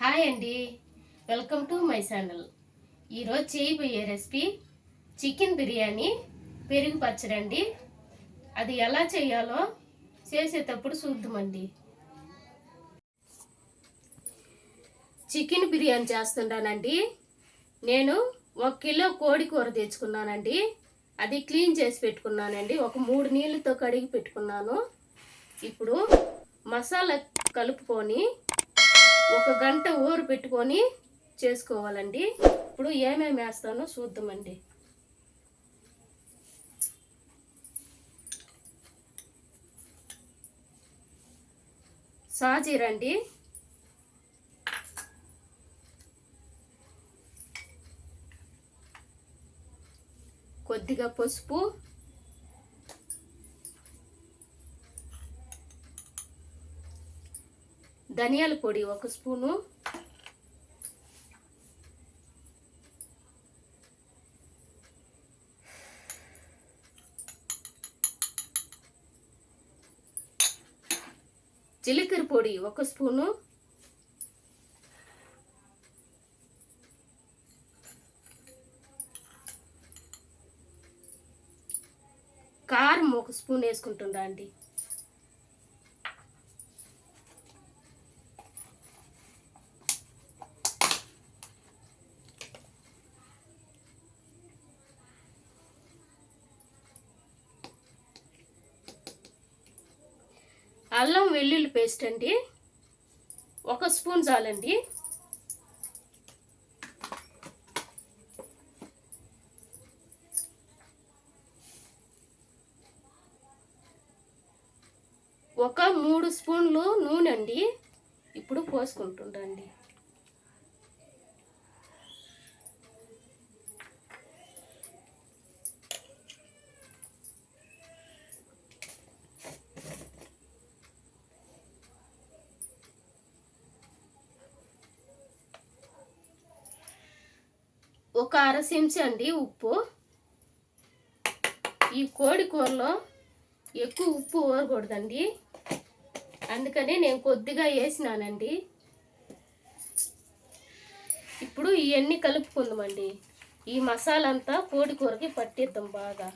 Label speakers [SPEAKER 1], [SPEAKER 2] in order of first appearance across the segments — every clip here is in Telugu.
[SPEAKER 1] హాయ్ అండి. Welcome to my channel. ఈరోజు చేయబోయే రెసిపీ చికెన్ బిర్యానీ పెరుగు పచ్చడండి. అది ఎలా చేయాలో చేసేటప్పుడు చూద్దామండి. చికెన్ బిర్యానీ చేస్తున్నానండి. నేను ఒక కిలో కోడి కూర తెచ్చుకున్నానండి. అది క్లీన్ చేసి పెట్టుకున్నానండి. ఒక మూడు నీళ్ళతో కడిగి పెట్టుకున్నాను. ఇప్పుడు మసాలా కలుపుకొని ఒక గంట ఊరు పెట్టుకొని చేసుకోవాలండి. ఇప్పుడు ఏమేమి వేస్తానో చూద్దామండి. సాజీరండి. కొద్దిగా పసుపు ధనియాల పొడి ఒక స్పూను. జీలకర్ర పొడి ఒక స్పూను. కారం ఒక స్పూన్ వేసుకుంటుందా అండి. అల్లం వెల్లుల్లి పేస్ట్ అండి. ఒక స్పూన్ చాలండి. ఒక మూడు స్పూన్లు నూనె అండి. ఇప్పుడు పోసుకుంటుండండి. ఒక అర చెంచా అండి ఉప్పు. ఈ కోడి కూరలో ఎక్కువ ఉప్పు ఊరకూడదండి. అందుకని నేను కొద్దిగా వేసినానండి. ఇప్పుడు ఇవన్నీ కలుపుకుందామండి. ఈ మసాలా అంతా కోడి కూరకి పట్టిద్దాం బాగా.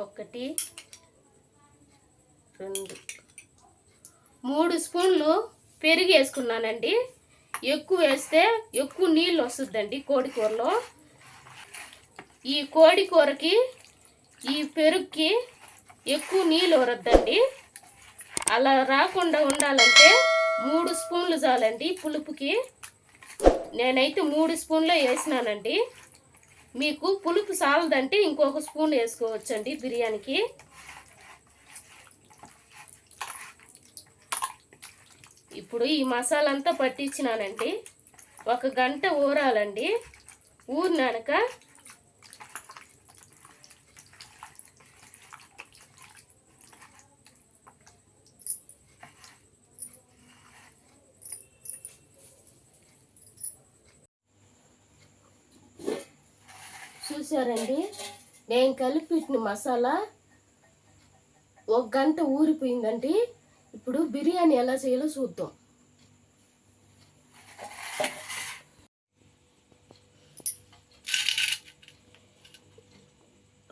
[SPEAKER 1] ఒకటి రెండు. మూడు స్పూన్లు పెరుగు వేసుకున్నానండి. ఎక్కువ వేస్తే ఎక్కువ నీళ్ళు వస్తుందండి కోడి కూరలో. ఈ కోడి కూరకి ఈ పెరుగుకి ఎక్కువ నీళ్ళు ఊరద్దండి అలా రాకుండా ఉండాలంటే మూడు స్పూన్లు చాలండి పులుపుకి. నేనైతే మూడు స్పూన్లు వేసినానండి. మీకు పులుపు సాలదంటే ఇంకొక స్పూన్ వేసుకోవచ్చండి బిర్యానీకి. ఇప్పుడు ఈ మసాలా అంతా పట్టించినానండి. ఒక గంట ఊరాలండి. ఊరినాక చూసారండి నేను కలిపిన మసాలా ఒక గంట ఊరిపోయిందండి. ఇప్పుడు బిర్యానీ ఎలా చేయాలో చూద్దాం.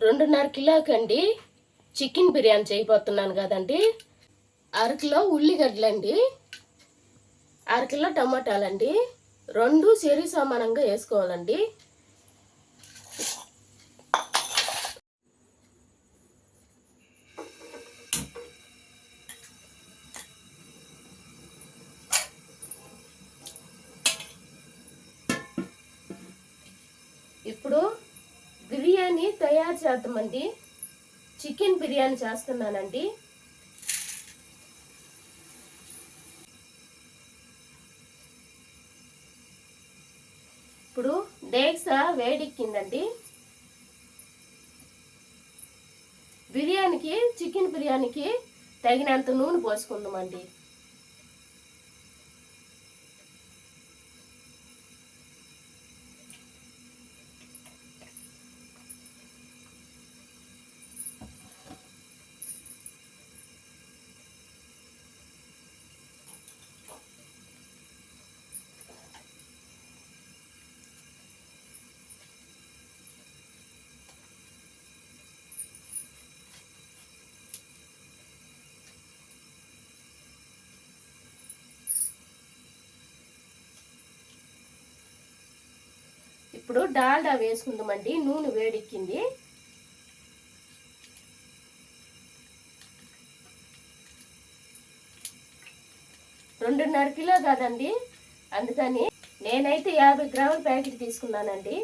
[SPEAKER 1] రెండున్నర కిలోకండి చికెన్ బిర్యానీ చేయబోతున్నాను కదండి. అరకిలో ఉల్లిగడ్డలండి. అరకిలో టమాటాలండి. రెండు సరి సమానంగా వేసుకోవాలండి. శాతం అండి చికెన్ బిర్యానీ చేస్తున్నానండి. ఇప్పుడు డేక్స వేడెక్కిందండి. బిర్యానీకి చికెన్ బిర్యానీకి తగినంత నూనె పోసుకుందామండి. ఇప్పుడు డాల్డా వేసుకుందామండి నూనె వేడెక్కింది. రెండున్నర కిలో కాదండి అందుకని నేనైతే యాభై గ్రాముల ప్యాకెట్ తీసుకున్నానండి.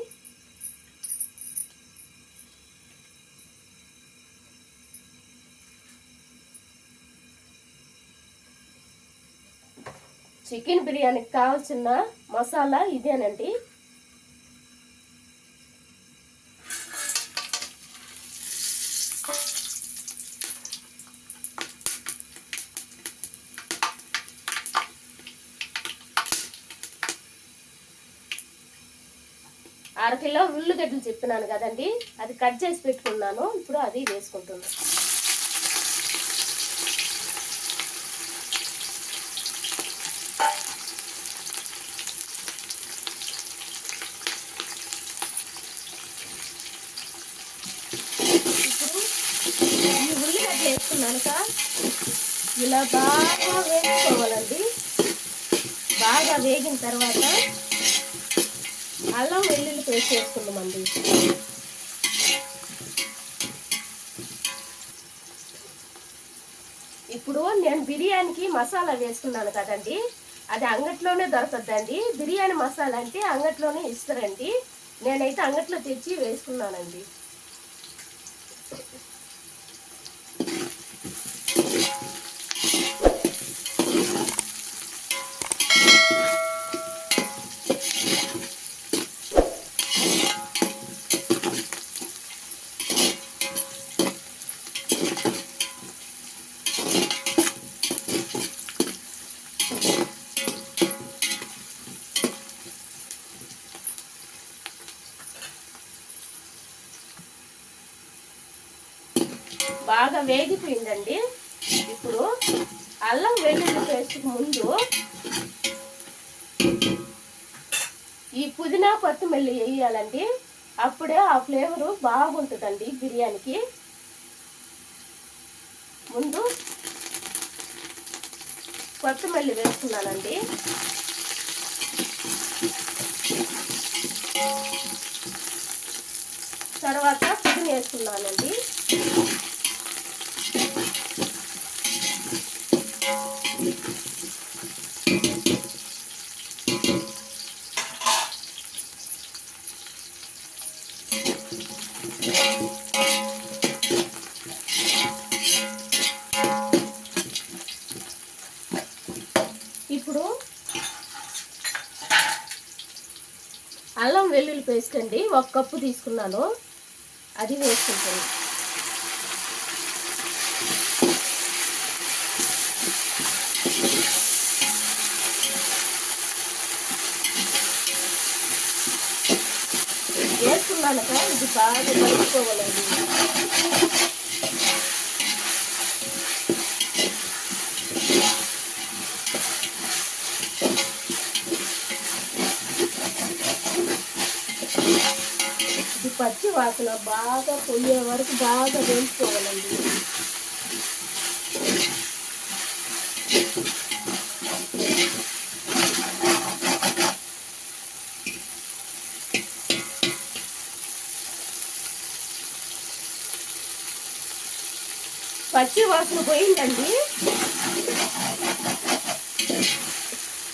[SPEAKER 1] చికెన్ బిర్యానీకి కావాల్సిన మసాలా ఇదేనండి. అరకిలో ఉల్లిగడ్డలు చెప్పినాను కదండి అది కట్ చేసి పెట్టుకున్నాను ఇప్పుడు అది వేసుకుంటున్నాను ఇప్పుడు ఈ ఉల్లిగడ్డ వేసుకున్నాక ఇలా బాగా వేసుకోవాలండి బాగా వేగిన తర్వాత అల్లం వెల్లుల్లి పేస్ట్ వేసుకుందామండి ఇప్పుడు నేను బిర్యానీకి మసాలా వేసుకున్నాను కదండి. అది అంగట్లోనే దొరకద్దండి. బిర్యానీ మసాలా అంటే అంగట్లోనే ఇస్తారండి. నేనైతే అంగట్లో తెచ్చి వేసుకున్నానండి బాగా అయిపోయిందండి. ఇప్పుడు అల్లం వెల్లుల్లి పేస్ట్ ముందు ఈ పుదీనా కొత్తిమల్లి వేయాలండి. అప్పుడే ఆ ఫ్లేవరు బాగుంటుందండి బిర్యానీకి. ముందు కొత్తిమల్లి వేసుకున్నానండి. తర్వాత పుదీనా వేసుకున్నానండి. ఇప్పుడు అల్లం వెల్లుల్లి పేస్ట్ అండి. ఒక కప్పు తీసుకున్నాను. అది వేసుకుంటాను వేసుకున్నాక ఇది బాగా కలుపుకోవాలండి ఇది పచ్చి వాసన బాగా పొయ్యే వరకు బాగా వేసుకోవాలండి పచ్చి వాసన పోయిందండి.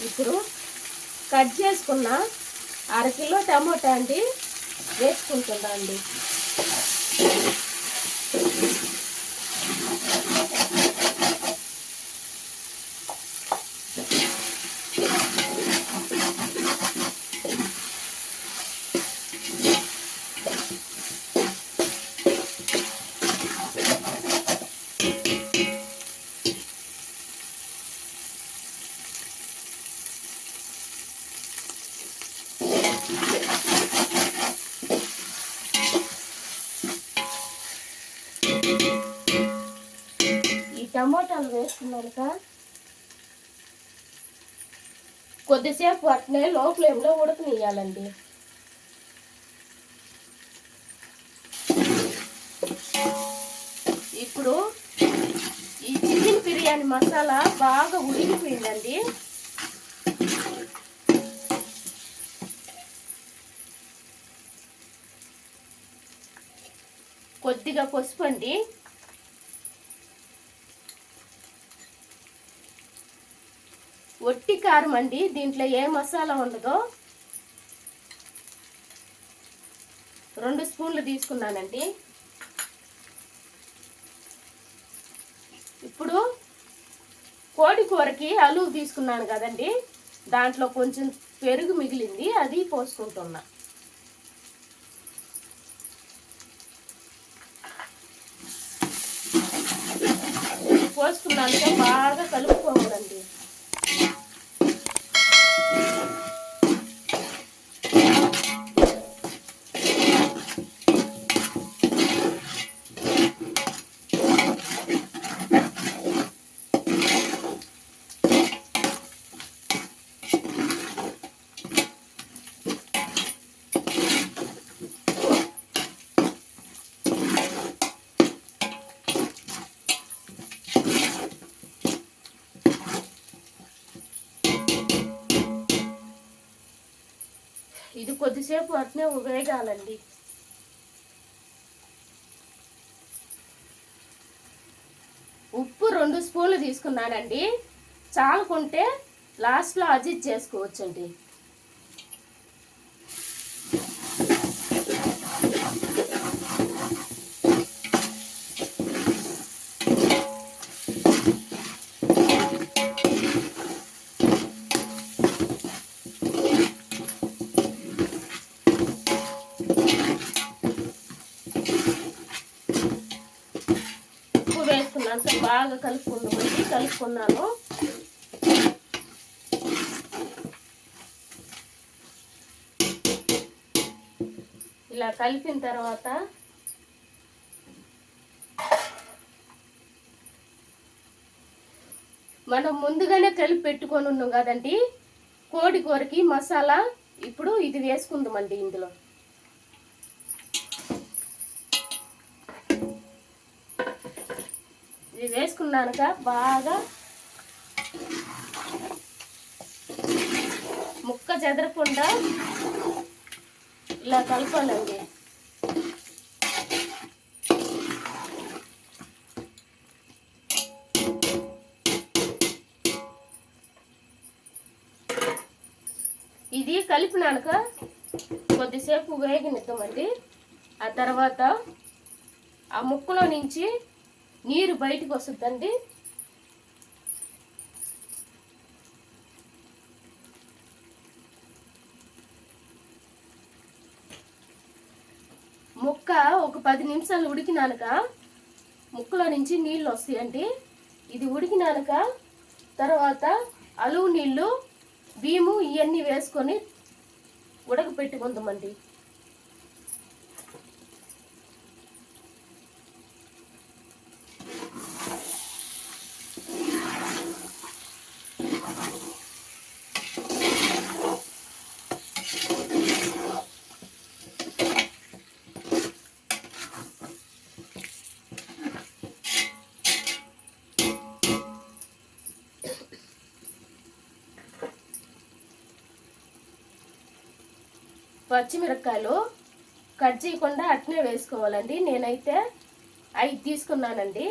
[SPEAKER 1] ఇప్పుడు కట్ చేసుకున్న అర కిలో టమోటా అండి. వేసుకుంటున్నా అండి? టమోటాలు వేసుకున్నాక కొద్దిసేపు అట్నే లో ఫ్లేమ్లో ఉడకనియాలండి ఇప్పుడు ఈ చికెన్ బిర్యానీ మసాలా బాగా ఉడికిపోయిందండి. కొద్దిగా పసుపు అండి కారం అండి. దీంట్లో ఏ మసాలా ఉండదో రెండు స్పూన్లు తీసుకున్నానండి. ఇప్పుడు కోడి కూరకి అలువు తీసుకున్నాను కదండి. దాంట్లో కొంచెం పెరుగు మిగిలింది అది పోసుకుంటున్నా. పోసుకున్నాక బాగా కలుపుకోవాలండి Thank you. కొద్దిసేపు అట్నే వేగాలండి. ఉప్పు రెండు స్పూన్లు తీసుకున్నానండి. చాలుకుంటే లాస్ట్లో అడ్జస్ట్ చేసుకోవచ్చండి. బాగా కలుపుకుందామండి కలుపుకున్నాను. ఇలా కలిపిన తర్వాత మనం ముందుగానే కలిపి పెట్టుకొని ఉన్నాం కదండి. కోడి కూరకి మసాలా. ఇప్పుడు ఇది వేసుకుందామండి ఇందులో. ఇది వేసుకున్నాక బాగా ముక్క చెదరకుండా ఇలా కలపాలండి ఇది కలిపినాక కొద్దిసేపు వేగనిద్దామండి. ఆ తర్వాత ఆ ముక్కలో నుంచి నీరు బయటకు వస్తుందండి. ముక్క ఒక పది నిమిషాలు ఉడికినాక ముక్కలో నుంచి నీళ్ళు వస్తాయండి. ఇది ఉడికినాక తర్వాత అలువు నీళ్ళు బియ్యము ఇవన్నీ వేసుకొని ఉడకపెట్టుకుందామండి. పచ్చిమిరపకాయలు కట్ చేయకుండా అట్నే వేసుకోవాలండి. నేనైతే అవి తీసుకున్నానండి.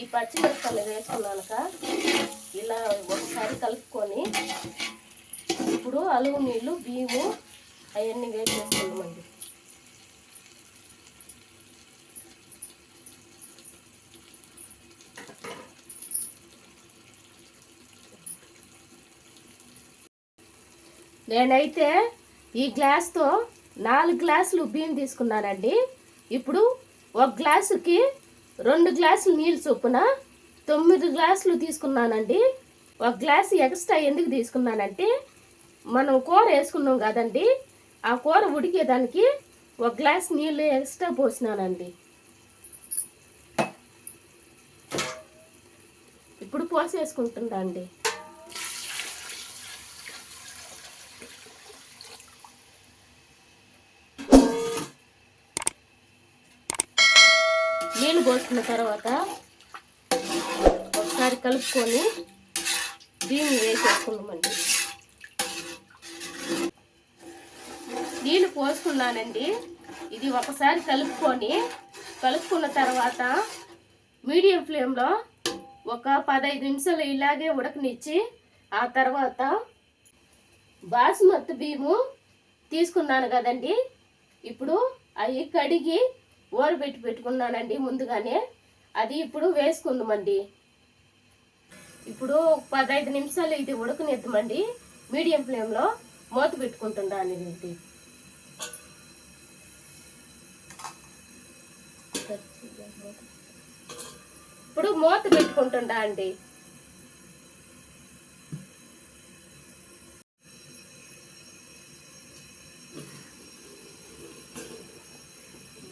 [SPEAKER 1] ఈ పచ్చిమిరపకాయలు వేసుకున్నాక ఇలా ఒకసారి కలుపుకొని ఇప్పుడు అలువు నీళ్ళు బియ్యము అవన్నీ వేసేసుకుందామండి నేనైతే ఈ గ్లాస్తో నాలుగు గ్లాసులు బియ్యం తీసుకున్నానండి. ఇప్పుడు ఒక గ్లాసుకి రెండు గ్లాసులు నీళ్ళు చొప్పున తొమ్మిది గ్లాసులు తీసుకున్నానండి. ఒక గ్లాసు ఎక్స్ట్రా ఎందుకు తీసుకున్నానంటే మనం కూర వేసుకున్నాం కదండి. ఆ కూర ఉడికేదానికి ఒక గ్లాస్ నీళ్ళు ఎక్స్ట్రా పోసినానండి. ఇప్పుడు పోసేసుకుంటుందా అండి. నీళ్ళు పోసుకున్న తర్వాత ఒకసారి కలుపుకొని దీన్ని వేసేసుకుందామండి. నీళ్ళు పోసుకున్నానండి. ఇది ఒకసారి కలుపుకొని కలుపుకున్న తర్వాత మీడియం ఫ్లేమ్లో ఒక పదహైదు నిమిషాలు ఇలాగే ఉడకనిచ్చి ఆ తర్వాత బాసుమతి బియ్యము తీసుకున్నాను కదండి. ఇప్పుడు అవి కడిగి ఊరబెట్టి పెట్టుకున్నానండి ముందుగానే. అది ఇప్పుడు వేసుకుందామండి. ఇప్పుడు పదహైదు నిమిషాలు ఇది ఉడకనిద్దామండి. మీడియం ఫ్లేమ్లో మూత పెట్టుకుంటుండాను ఇప్పుడు మూత పెట్టుకుంటుండా అండి?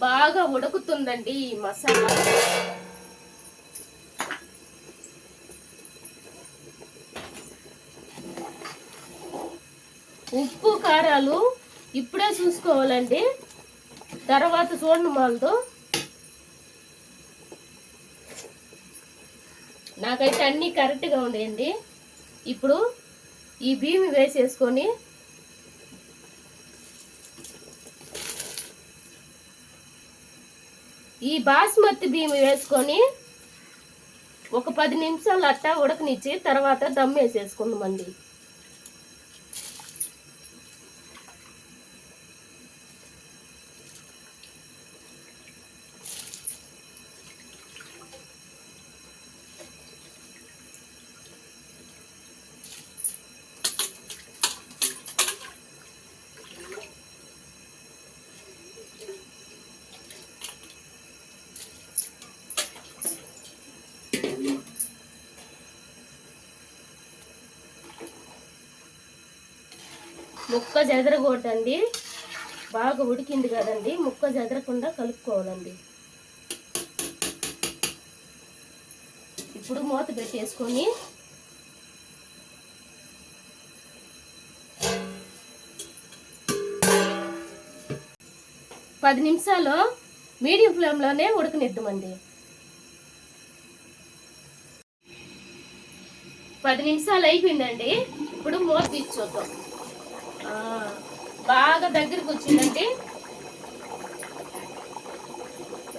[SPEAKER 1] బాగా ఉడుకుతుందండి ఈ మసాలా. ఉప్పు కారాలు ఇప్పుడే చూసుకోవాలండి. తర్వాత చూడండి మాలతో. నాకైతే అన్నీ కరెక్ట్గా ఉండేయండి. ఇప్పుడు ఈ బియ్యం వేసేసుకొని ఈ బాస్మతి బియ్యం వేసుకొని ఒక పది నిమిషాలు అట్టా ఉడకనిచ్చి తర్వాత దమ్ వేసేసుకుందామండి. ముక్క చెదరకూడదండి బాగా ఉడికింది కదండి. ముక్క చెదరకుండా కలుపుకోవాలండి. ఇప్పుడు మూత పెట్టేసుకొని పది నిమిషాలు మీడియం ఫ్లేమ్లోనే ఉడకనిద్దామండి. పది నిమిషాలు అయిపోయిందండి. ఇప్పుడు మూత తీసి చూద్దాం. బాగా దగ్గరికి వచ్చిందండి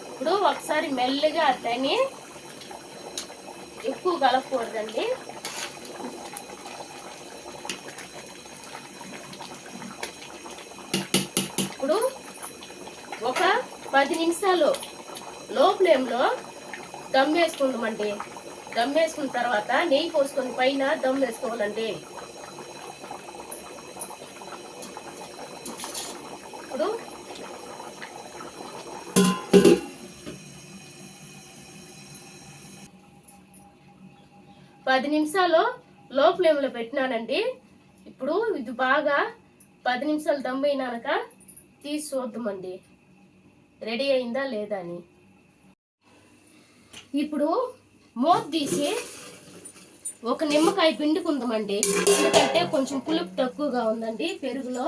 [SPEAKER 1] ఇప్పుడు ఒకసారి మెల్లగా తని ఎక్కువ కలపకూడదండి. ఇప్పుడు ఒక పది నిమిషాలు లో ఫ్లేమ్లో దమ్ వేసుకుంటామండి దమ్ వేసుకున్న తర్వాత నెయ్యి పోసుకొని పైన దమ్ వేసుకోవాలండి ఇప్పుడు పది నిమిషాలు లో ఫ్లేమ్లో పెట్టినానండి. ఇప్పుడు ఇది బాగా పది నిమిషాలు దమ్ అయినాక తీసి చూద్దామండి రెడీ అయిందా లేదా అని. ఇప్పుడు మూత తీసి ఒక నిమ్మకాయ పిండుకుందామండి. ఎందుకంటే కొంచెం పులుపు తక్కువగా ఉందండి. పెరుగులో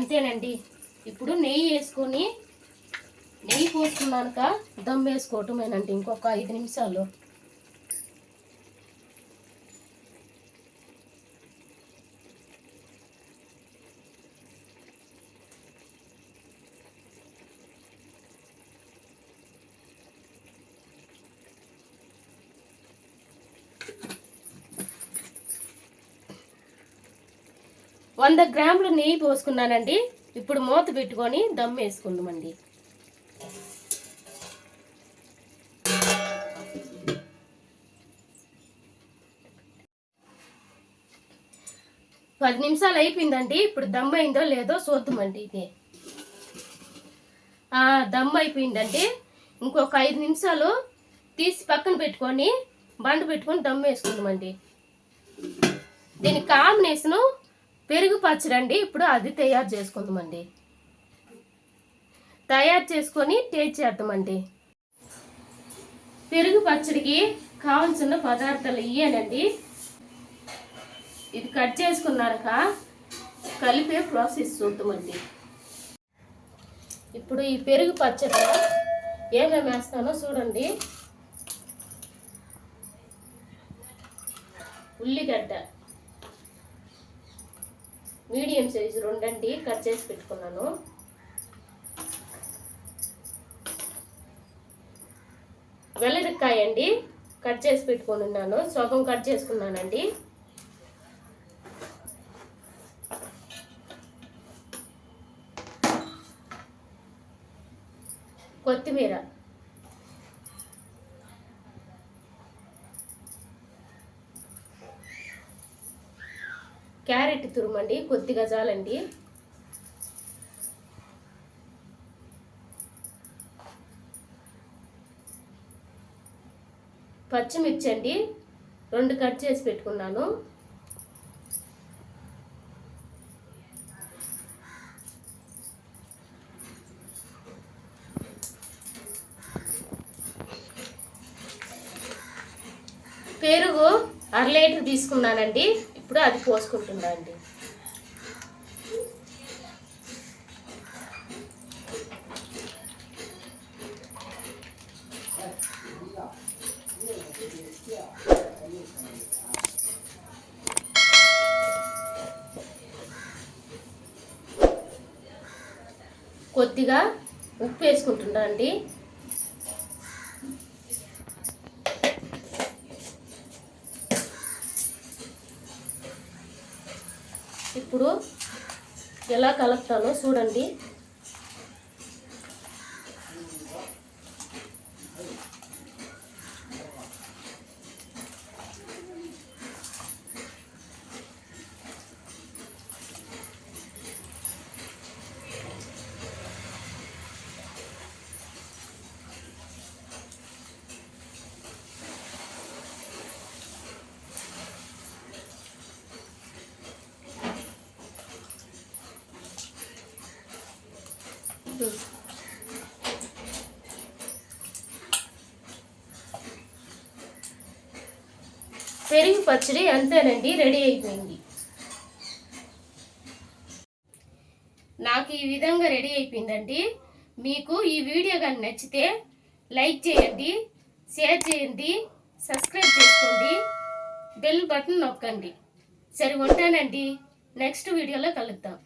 [SPEAKER 1] అంతేనండి. ఇప్పుడు నెయ్యి వేసుకొని నెయ్యి పోసుకున్నాక దమ్ వేసుకోవటమేనండి ఇంకొక ఐదు నిమిషాలు. వంద గ్రాములు నెయ్యి పోసుకున్నానండి. ఇప్పుడు మూత పెట్టుకొని దమ్ వేసుకుందామండి. పది నిమిషాలు అయిపోయిందండి. ఇప్పుడు దమ్ అయిందో లేదో చూద్దామండి ఇది. దమ్ అయిపోయిందండి. ఇంకొక ఐదు నిమిషాలు తీసి పక్కన పెట్టుకొని బండ పెట్టుకొని దమ్ వేసుకుందామండి. దీని కాంబినేషను పెరుగు పచ్చడి అండి ఇప్పుడు అది తయారు చేసుకుందామండి. తయారు చేసుకొని టేస్ట్ చేద్దామండి. పెరుగు పచ్చడికి కావాల్సిన పదార్థాలు ఇయ్యానండి. ఇది కట్ చేసుకున్నాక కలిపే ప్రాసెస్ చూద్దామండి. ఇప్పుడు ఈ పెరుగు పచ్చడి ఏమేమి వేస్తానో చూడండి. ఉల్లిగడ్డ. మీడియం సైజ్ రెండండి కట్ చేసి పెట్టుకున్నాను. వెల్లరికాయ అండి కట్ చేసి పెట్టుకొని ఉన్నాను. సగం కట్ చేసుకున్నానండి. కొత్తిమీర. క్యారెట్ తురుమండి కొద్ది గజాలండి పచ్చిమిర్చి అండి రెండు కట్ చేసి పెట్టుకున్నాను. పెరుగు అర లీటర్ తీసుకున్నానండి. ఇప్పుడు అది పోసుకుంటున్నా అండి. కొద్దిగా ఉప్పు వేసుకుంటున్నా అండి. ఎలా కలుపుతానో చూడండి పెరుగు పచ్చడి అంతేనండి రెడీ అయిపోయింది. నాకు ఈ విధంగా రెడీ అయిపోయిందండి. మీకు ఈ వీడియో కానీ నచ్చితే లైక్ చేయండి షేర్ చేయండి సబ్స్క్రైబ్ చేసుకోండి బెల్ బటన్ నొక్కండి. సరే ఉంటానండి. నెక్స్ట్ వీడియోలో కలుద్దాం.